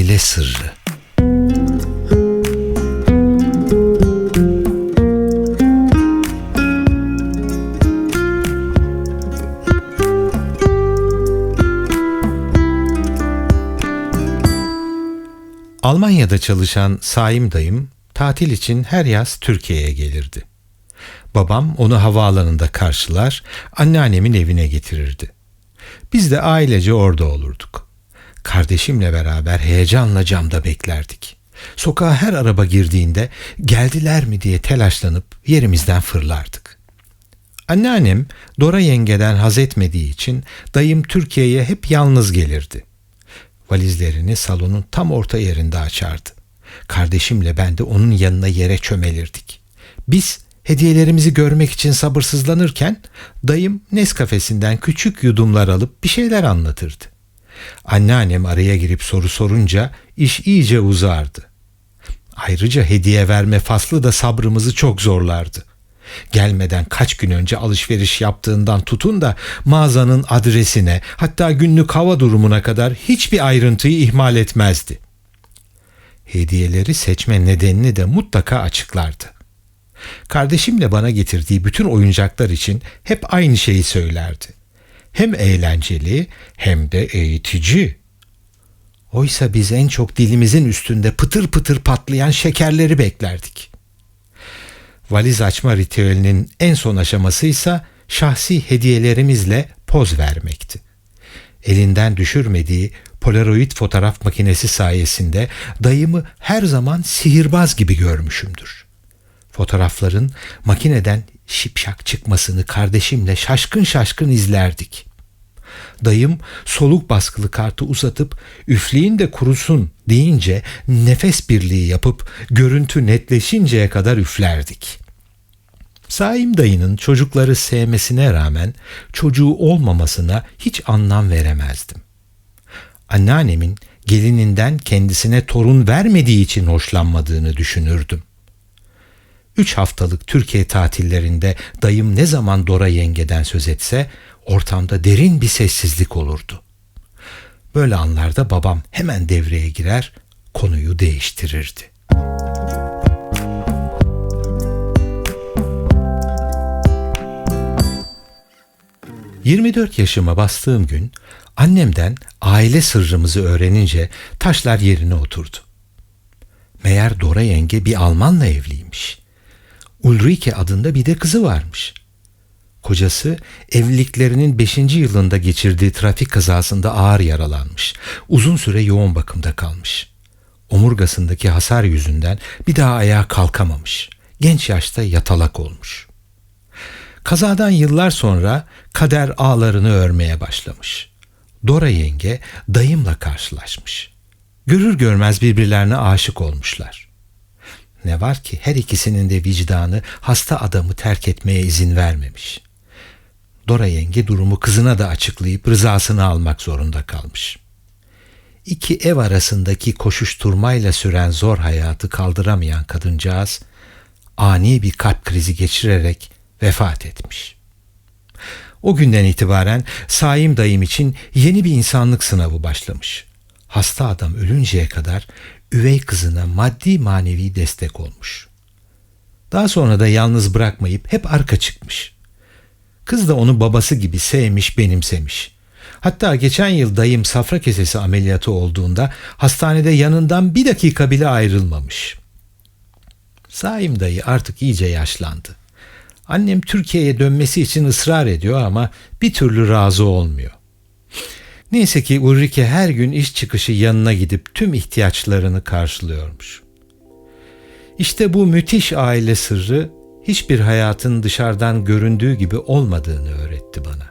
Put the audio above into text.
Aile Sırrı Almanya'da çalışan Saim dayım tatil için her yaz Türkiye'ye gelirdi. Babam onu havaalanında karşılar, anneannemin evine getirirdi. Biz de ailece orada olurduk. Kardeşimle beraber heyecanla camda beklerdik. Sokağa her araba girdiğinde geldiler mi diye telaşlanıp yerimizden fırlardık. Anneannem Dora yengeden haz etmediği için dayım Türkiye'ye hep yalnız gelirdi. Valizlerini salonun tam orta yerinde açardı. Kardeşimle ben de onun yanına yere çömelirdik. Biz hediyelerimizi görmek için sabırsızlanırken dayım Nescafe'sinden küçük yudumlar alıp bir şeyler anlatırdı. Anneannem araya girip soru sorunca iş iyice uzardı. Ayrıca hediye verme faslı da sabrımızı çok zorlardı. Gelmeden kaç gün önce alışveriş yaptığından tutun da mağazanın adresine hatta günlük hava durumuna kadar hiçbir ayrıntıyı ihmal etmezdi. Hediyeleri seçme nedenini de mutlaka açıklardı. Kardeşimle bana getirdiği bütün oyuncaklar için hep aynı şeyi söylerdi. Hem eğlenceli hem de eğitici. Oysa biz en çok dilimizin üstünde pıtır pıtır patlayan şekerleri beklerdik. Valiz açma ritüelinin en son aşaması ise şahsi hediyelerimizle poz vermekti. Elinden düşürmediği Polaroid fotoğraf makinesi sayesinde dayımı her zaman sihirbaz gibi görmüşümdür. Fotoğrafların makineden şipşak çıkmasını kardeşimle şaşkın şaşkın izlerdik. Dayım soluk baskılı kartı uzatıp üfleyin de kurusun deyince nefes birliği yapıp görüntü netleşinceye kadar üflerdik. Saim dayının çocukları sevmesine rağmen çocuğu olmamasına hiç anlam veremezdim. Anneannemin gelininden kendisine torun vermediği için hoşlanmadığını düşünürdüm. Üç haftalık Türkiye tatillerinde dayım ne zaman Dora yengeden söz etse ortamda derin bir sessizlik olurdu. Böyle anlarda babam hemen devreye girer, konuyu değiştirirdi. ...24 yaşıma bastığım gün... ...annemden aile sırrımızı öğrenince... ...taşlar yerine oturdu. Meğer Dora yenge bir Almanla evliymiş. Ulrike adında bir de kızı varmış. Kocası evliliklerinin 5. yılında geçirdiği trafik kazasında ağır yaralanmış. Uzun süre yoğun bakımda kalmış. Omurgasındaki hasar yüzünden bir daha ayağa kalkamamış. Genç yaşta yatalak olmuş. Kazadan yıllar sonra kader ağlarını örmeye başlamış. Dora yenge dayımla karşılaşmış. Görür görmez birbirlerine aşık olmuşlar. Ne var ki her ikisinin de vicdanı hasta adamı terk etmeye izin vermemiş. Dora yenge durumu kızına da açıklayıp rızasını almak zorunda kalmış. İki ev arasındaki koşuşturmayla süren zor hayatı kaldıramayan kadıncağız ani bir kalp krizi geçirerek vefat etmiş. O günden itibaren Saim dayım için yeni bir insanlık sınavı başlamış. Hasta adam ölünceye kadar üvey kızına maddi manevi destek olmuş. Daha sonra da yalnız bırakmayıp hep arka çıkmış. Kız da onu babası gibi sevmiş, benimsemiş. Hatta geçen yıl dayım safra kesesi ameliyatı olduğunda hastanede yanından bir dakika bile ayrılmamış. Saim dayı artık iyice yaşlandı. Annem Türkiye'ye dönmesi için ısrar ediyor ama bir türlü razı olmuyor. Neyse ki Ulrike her gün iş çıkışı yanına gidip tüm ihtiyaçlarını karşılıyormuş. İşte bu müthiş aile sırrı hiçbir hayatın dışarıdan göründüğü gibi olmadığını öğretti bana.